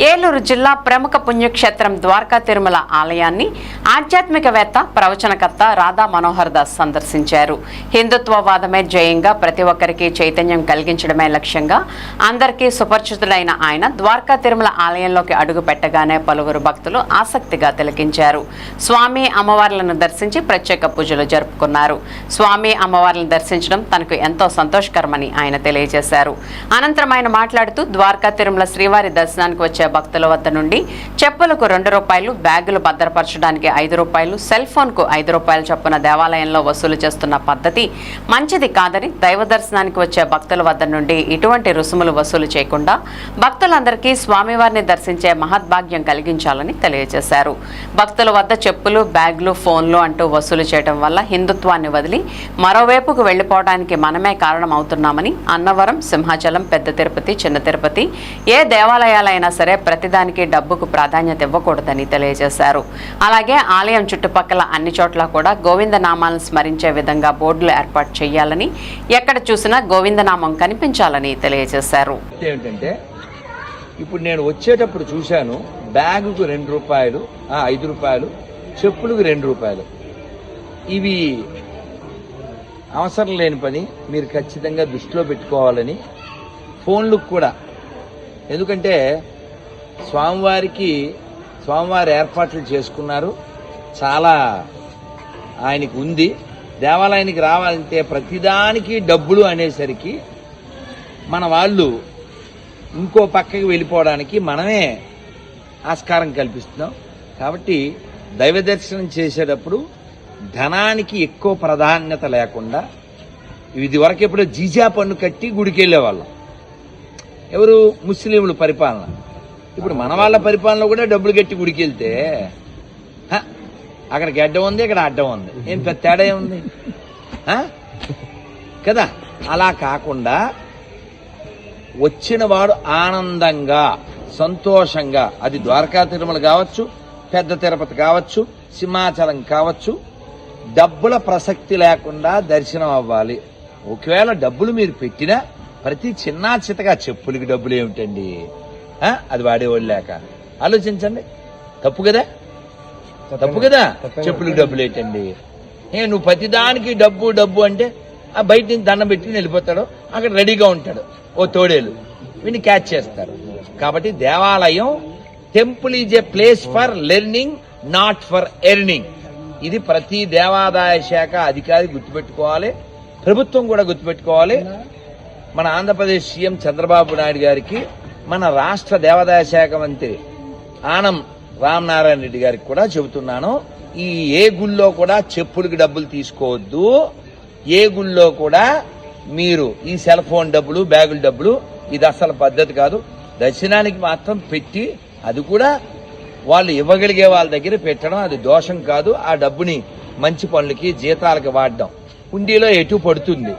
ఏలూరు జిల్లా ప్రముఖ పుణ్యక్షేత్రం ద్వారకా తిరుమల ఆలయాన్ని ఆధ్యాత్మికవేత్త ప్రవచనకర్త రాధా మనోహర్ దాస్ సందర్శించారు. హిందుత్వవాదమే జయంగా ప్రతి ఒక్కరికి చైతన్యం కలిగించడమే లక్ష్యంగా అందరికీ సుపరిచితులైన ఆయన ద్వారకా తిరుమల ఆలయంలోకి అడుగు పెట్టగానే పలువురు భక్తులు ఆసక్తిగా తిలకించారు. స్వామి అమ్మవార్లను దర్శించి ప్రత్యేక పూజలు జరుపుకున్నారు. స్వామి అమ్మవార్లను దర్శించడం తనకు ఎంతో సంతోషకరమని ఆయన తెలియజేశారు. అనంతరం ఆయన మాట్లాడుతూ ద్వారకా తిరుమల శ్రీవారి దర్శనానికి వచ్చే భక్తుల వద్ద నుండి చెప్పులకు రెండు రూపాయలు బ్యాగులు భద్రపరచడానికి ఐదు రూపాయలు సెల్ ఫోన్కు ఐదు రూపాయలు చొప్పున దేవాలయంలో వసూలు చేస్తున్న పద్ధతి మంచిది కాదని దైవ దర్శనానికి వచ్చే భక్తుల వద్ద నుండి ఇటువంటి రుసుములు వసూలు చేయకుండా భక్తులందరికీ స్వామివారిని దర్శించే మహద్భాగ్యం కలిగించాలని తెలియజేశారు. భక్తుల వద్ద చెప్పులు బ్యాగులు ఫోన్లు అంటూ వసూలు చేయడం వల్ల హిందుత్వాన్ని వదిలి మరోవైపుకు వెళ్ళిపోవడానికి మనమే కారణం అవుతున్నామని అన్నవరం సింహాచలం పెద్ద తిరుపతి చిన్న తిరుపతి ఏ దేవాలయాలైనా సరే ప్రతిదానికి డబ్బుకు ప్రాధాన్యత ఇవ్వకూడదని తెలియజేశారు. అలాగే ఆలయం చుట్టుపక్కల అన్ని చోట్ల కూడా గోవిందనామాలను స్మరించే విధంగా బోర్డులు ఏర్పాటు చేయాలని ఎక్కడ చూసినా గోవిందనామం కనిపించాలని తెలియజేశారు. ఏంటంటే ఇప్పుడు నేను వచ్చేటప్పుడు చూశాను బ్యాగుకు రెండు రూపాయలు ఐదు రూపాయలు చెప్పులకు రెండు రూపాయలు. ఇవి అవసరం లేని పని మీరు ఖచ్చితంగా దృష్టిలో పెట్టుకోవాలని ఫోన్లకు కూడా. ఎందుకంటే స్వామివారికి స్వామివారి ఏర్పాట్లు చేసుకున్నారు. చాలా ఆయనకు ఉంది. దేవాలయానికి రావాలంటే ప్రతిదానికి డబ్బులు అనేసరికి మన వాళ్ళు ఇంకో పక్కకి వెళ్ళిపోవడానికి మనమే ఆస్కారం కల్పిస్తున్నాం. కాబట్టి దైవ దర్శనం చేసేటప్పుడు ధనానికి ఎక్కువ ప్రాధాన్యత లేకుండా ఇది వరకు ఎప్పుడో జీజా పన్ను కట్టి గుడికి వెళ్ళేవాళ్ళం ఎవరు ముస్లింలు పరిపాలన. ఇప్పుడు మన వాళ్ళ పరిపాలన కూడా డబ్బులు కట్టి గుడికెళ్తే అక్కడ గడ్డ ఉంది ఇక్కడ అడ్డం ఉంది. ఏం పెద్ద తేడా ఏముంది? కదా? అలా కాకుండా వచ్చిన వాడు ఆనందంగా సంతోషంగా అది ద్వారకా తిరుమల కావచ్చు పెద్ద తిరుపతి కావచ్చు సింహాచలం కావచ్చు డబ్బుల ప్రసక్తి లేకుండా దర్శనం అవ్వాలి. ఒకవేళ డబ్బులు మీరు పెట్టినా ప్రతి చిన్న చితగా చెప్పులకి డబ్బులు ఏమిటండి? అది వాడేవాళ్ళు లేక ఆలోచించండి. తప్పు కదా? తప్పు కదా? చెప్పులకి డబ్బులు ఏంటండి? నువ్వు ప్రతిదానికి డబ్బు డబ్బు అంటే ఆ బయట నుంచి దండం పెట్టి వెళ్ళిపోతాడు అక్కడ రెడీగా ఉంటాడు. ఓ తోడేలు. వీడిని క్యాచ్ చేస్తారు. కాబట్టి దేవాలయం temple is a place for learning not for earning. ఇది ప్రతి దేవాదాయ శాఖ అధికారి గుర్తుపెట్టుకోవాలి. ప్రభుత్వం కూడా గుర్తుపెట్టుకోవాలి. మన ఆంధ్రప్రదేశ్ సీఎం చంద్రబాబు నాయుడు గారికి మన రాష్ట్ర దేవాదాయ శాఖ మంత్రి ఆనం రామనారాయణ రెడ్డి గారికి కూడా చెబుతున్నాను ఈ ఏ గుళ్ళో కూడా చెప్పులకి డబ్బులు తీసుకోవద్దు. ఏ గుళ్ళో కూడా మీరు ఈ సెల్ ఫోన్ డబ్బులు బ్యాగుల డబ్బులు ఇది అసలు పద్ధతి కాదు. దర్శనానికి మాత్రం పెట్టి అది కూడా వాళ్ళు ఇవ్వగలిగే వాళ్ళ దగ్గర పెట్టడం అది దోషం కాదు. ఆ డబ్బుని మంచి పనులకి జీతాలకి వాడడం. హుండీలో ఎటు పడుతుంది?